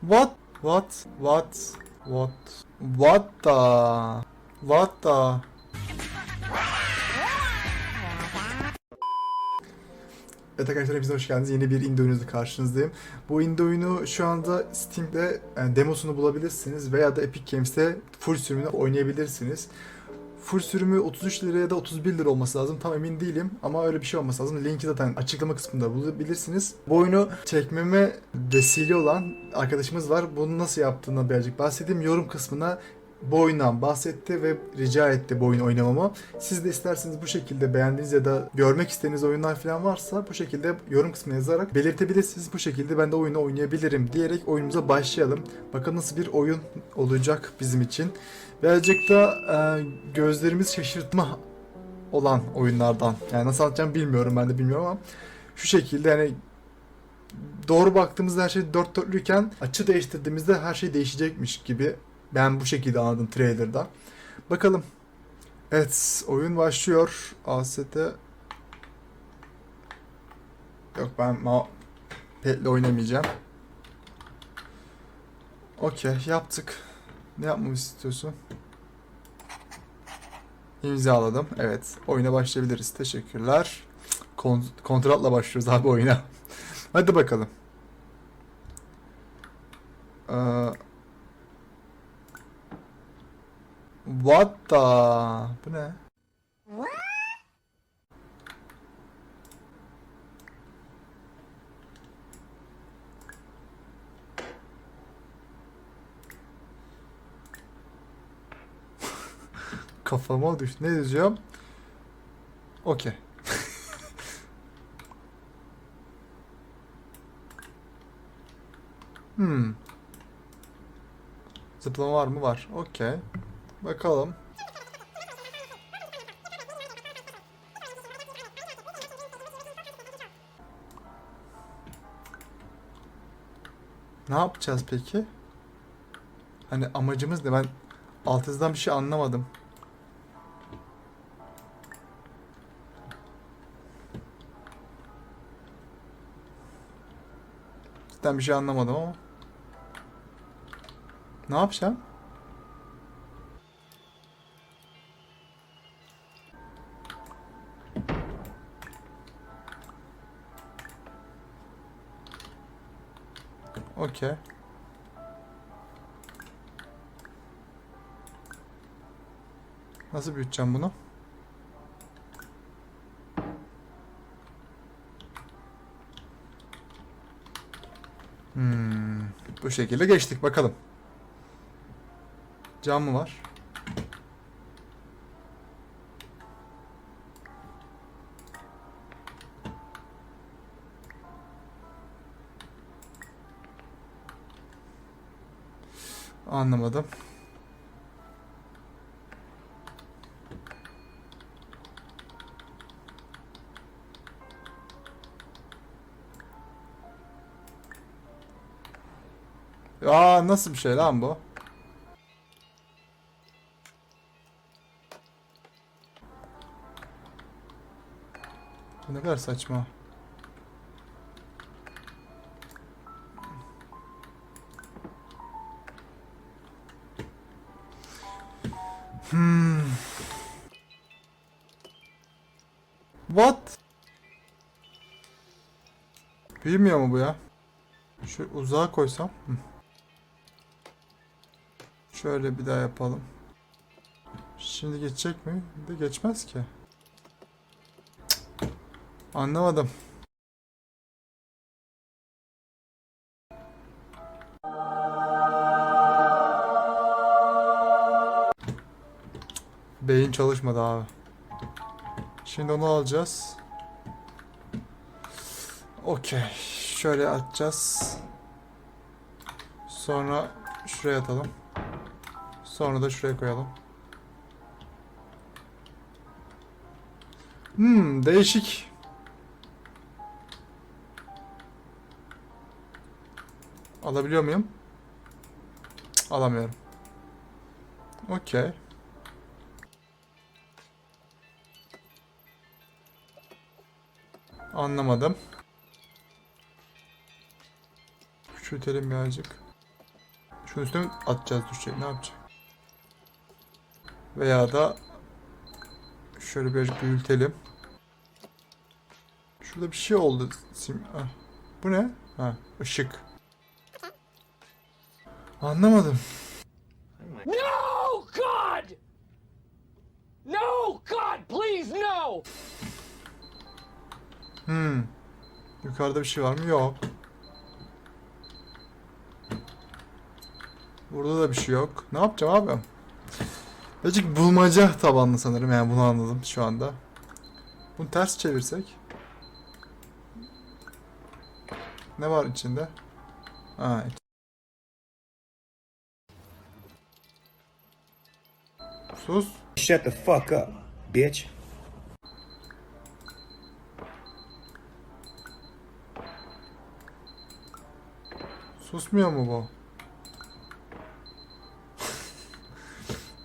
What? What? What? What? What the? What the? Evet arkadaşlar hepinize hoş geldiniz. Yeni bir indie oyunuzla karşınızdayım. Bu indie oyunu şu anda Steam'de yani demosunu bulabilirsiniz veya da Epic Games'te full sürümünü oynayabilirsiniz. Full sürümü 33 lira ya da 31 lira olması lazım. Tam emin değilim ama öyle bir şey olması lazım. Linki zaten açıklama kısmında bulabilirsiniz. Bu oyunu çekmeme vesile olan arkadaşımız var. Bunu nasıl yaptığını birazcık bahsedeyim. Yorum kısmına bu oyundan bahsetti ve rica etti bu oyunu oynamamı. Siz de isterseniz bu şekilde beğendiğiniz ya da görmek istediğiniz oyunlar falan varsa bu şekilde yorum kısmına yazarak belirtebilirsiniz. Bu şekilde ben de oyunu oynayabilirim diyerek oyunumuza başlayalım. Bakalım nasıl bir oyun olacak bizim için. Birazcık da e, gözlerimiz şaşırtma olan oyunlardan. Yani nasıl anlatacağım bilmiyorum ben de bilmiyorum ama şu şekilde yani doğru baktığımızda her şey dört dörtlüyken açı değiştirdiğimizde her şey değişecekmiş gibi ben bu şekilde anladım trailer'da. Bakalım. Evet oyun başlıyor. AST Yok ben ma petle oynamayacağım. Okey yaptık. Ne yapmamı istiyorsun? İmzaladım. Evet. Oyuna başlayabiliriz. Teşekkürler. Kon kontratla başlıyoruz abi oyuna. Hadi bakalım. Ee, what the? Bu ne? Kafama düştü. Ne yazıyor? Okey. hmm. Zıplama var mı? Var. Okey. Bakalım. Ne yapacağız peki? Hani amacımız ne? Ben alt bir şey anlamadım. Cidden bir şey anlamadım ama. Ne yapacağım? Okey. Nasıl büyüteceğim bunu? Hmm, bu şekilde geçtik bakalım. Cam mı var? Anlamadım. Aa nasıl bir şey lan bu? Bu ne kadar saçma. Hmm. What? Büyümüyor mu bu ya? Şu uzağa koysam. Hı. Şöyle bir daha yapalım. Şimdi geçecek mi? De geçmez ki. Cık. Anlamadım. Beyin çalışmadı abi. Şimdi onu alacağız. Okey. Şöyle atacağız. Sonra şuraya atalım. Sonra da şuraya koyalım. Hmm, değişik. Alabiliyor muyum? Cık, alamıyorum. Okey. Anlamadım. Küçültelim birazcık. Şunun üstüne atacağız düşecek ne yapacak? Veya da şöyle birazcık büyütelim. Şurada bir şey oldu. Ah. Bu ne? Ha, ışık. Anlamadım. No, God! No, God, please, no! Hmm. Yukarıda bir şey var mı? Yok. Burada da bir şey yok. Ne yapacağım abi? Birazcık bulmaca tabanlı sanırım. Yani bunu anladım şu anda. Bunu ters çevirsek. Ne var içinde? Ha, iç- Sus. Shut the fuck up, bitch. Susmuyor mu bu?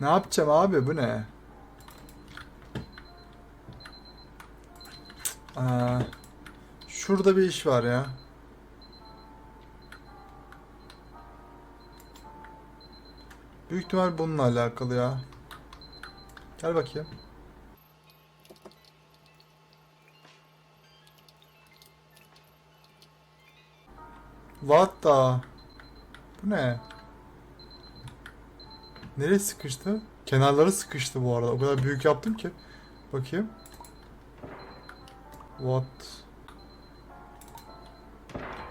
Ne yapacağım abi bu ne? Aa, şurada bir iş var ya. Büyük ihtimal bununla alakalı ya. Gel bakayım. What the? Bu ne? Nereye sıkıştı? Kenarları sıkıştı bu arada. O kadar büyük yaptım ki. Bakayım. What?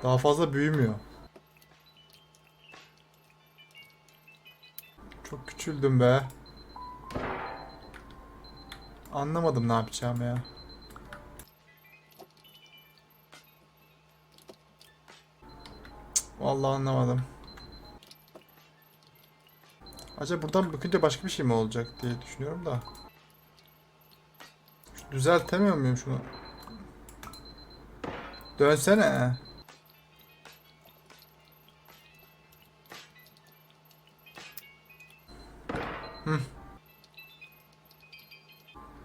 Daha fazla büyümüyor. Çok küçüldüm be. Anlamadım ne yapacağım ya. Vallahi anlamadım. Acaba buradan bakınca başka bir şey mi olacak diye düşünüyorum da. Şu- Düzeltemiyor muyum şunu? Dönsene. Hı.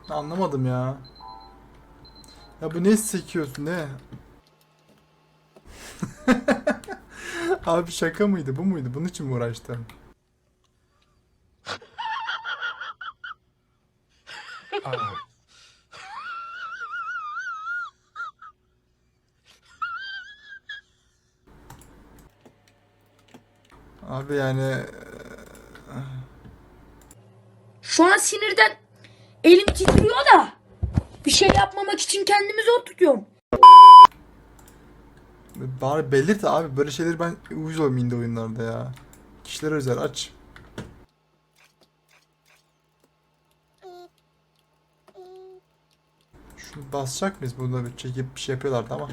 Anlamadım ya. Ya bu ne sekiyorsun ne? Abi şaka mıydı? Bu muydu? Bunun için mi uğraştın? Abi yani Şu an sinirden elim titriyor da bir şey yapmamak için kendimi zor tutuyorum. bari belirt abi böyle şeyleri ben uyuz oluyorum indie oyunlarda ya. Kişilere özel aç. Şunu basacak mıyız? Burada bir çekip bir şey yapıyorlardı ama.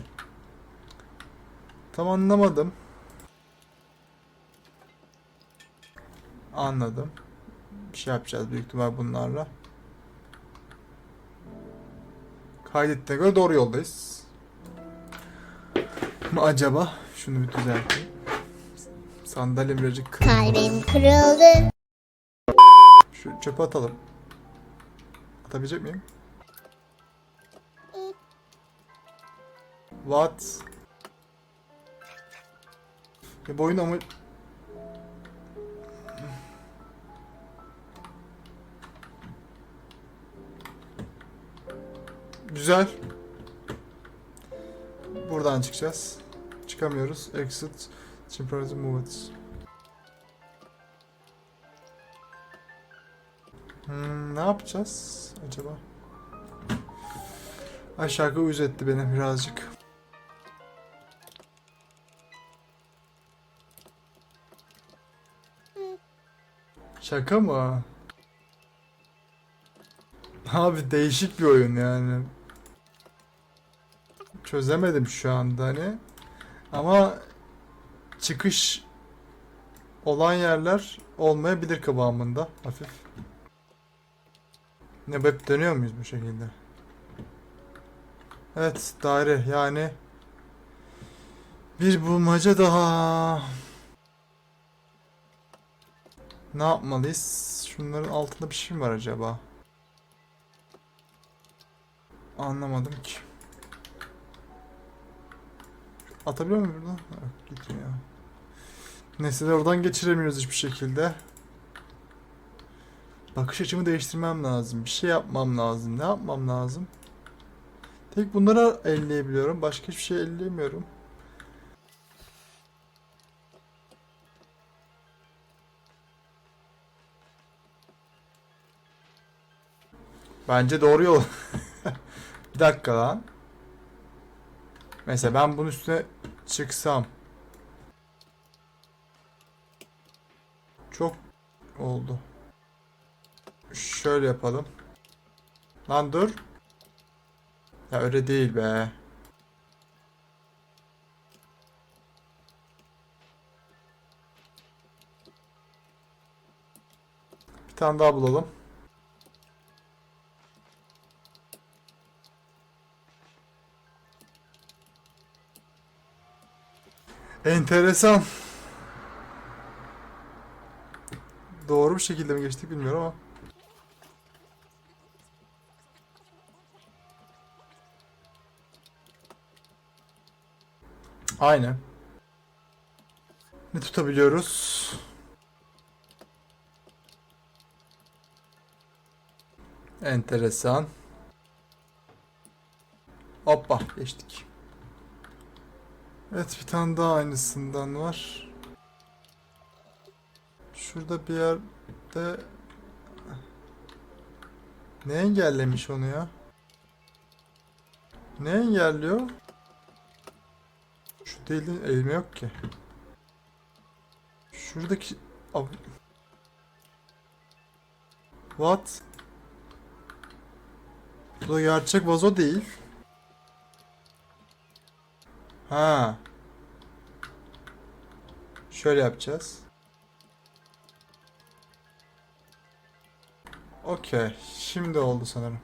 Tam anlamadım. Anladım. Bir şey yapacağız büyük ihtimal bunlarla. Kaydettiğine göre doğru yoldayız. Mı acaba? Şunu bir düzelteyim. Sandalyem birazcık kırıldı. Kalbim kırıldı. Şu çöpe atalım. Atabilecek miyim? What? Ya bu oyun ama... Güzel. Buradan çıkacağız. Çıkamıyoruz. Exit. Temporary movements. Hmm, ne yapacağız acaba? Ay şarkı uyuz etti beni birazcık. Şaka mı? Abi değişik bir oyun yani. Çözemedim şu anda hani. Ama çıkış olan yerler olmayabilir kıvamında hafif. Ne hep dönüyor muyuz bu şekilde? Evet daire yani bir bulmaca daha. Ne yapmalıyız? Şunların altında bir şey mi var acaba? Anlamadım ki. Atabiliyor muyum buradan? Yok, gitmiyor. Nesneleri oradan geçiremiyoruz hiçbir şekilde. Bakış açımı değiştirmem lazım. Bir şey yapmam lazım. Ne yapmam lazım? Tek bunları elleyebiliyorum. Başka hiçbir şey elleyemiyorum. Bence doğru yol. Bir dakika lan. Mesela ben bunun üstüne çıksam. Çok oldu. Şöyle yapalım. Lan dur. Ya öyle değil be. Bir tane daha bulalım. Enteresan. Doğru bir şekilde mi geçtik bilmiyorum ama. Aynen. Ne tutabiliyoruz? Enteresan. Hoppa geçtik. Evet bir tane daha aynısından var. Şurada bir yerde ne engellemiş onu ya? Ne engelliyor? Şu değil de elime yok ki. Şuradaki Ab- What? Bu da gerçek vazo değil. Ha. Şöyle yapacağız. Okey. Şimdi oldu sanırım.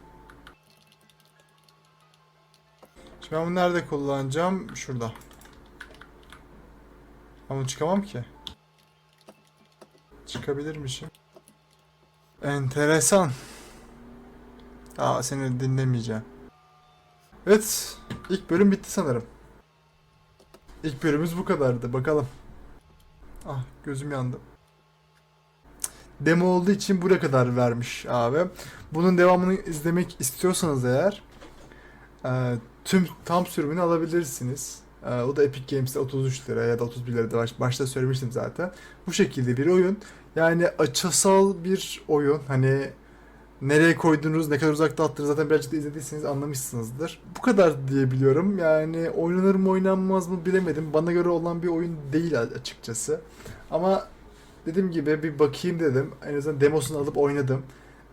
Şimdi ben bunu nerede kullanacağım? Şurada. Ama çıkamam ki. Çıkabilirmişim. Enteresan. Aa seni dinlemeyeceğim. Evet. ilk bölüm bitti sanırım. İlk bölümümüz bu kadardı. Bakalım. Ah gözüm yandı. Demo olduğu için buraya kadar vermiş abi. Bunun devamını izlemek istiyorsanız eğer e, tüm tam sürümünü alabilirsiniz. E, o da Epic Games'te 33 lira ya da 31 lira baş, başta söylemiştim zaten. Bu şekilde bir oyun. Yani açısal bir oyun. Hani nereye koydunuz, ne kadar uzakta attınız zaten birazcık da izlediyseniz anlamışsınızdır. Bu kadar diyebiliyorum. Yani oynanır mı oynanmaz mı bilemedim. Bana göre olan bir oyun değil açıkçası. Ama dediğim gibi bir bakayım dedim. En azından demosunu alıp oynadım.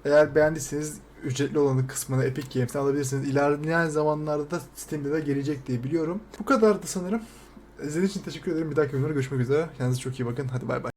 Eğer beğendiyseniz ücretli olanı kısmını Epic Games'ten alabilirsiniz. İlerleyen zamanlarda da Steam'de de gelecek diye biliyorum. Bu kadardı sanırım. İzlediğiniz için teşekkür ederim. Bir dahaki videoda görüşmek üzere. Kendinize çok iyi bakın. Hadi bay bay.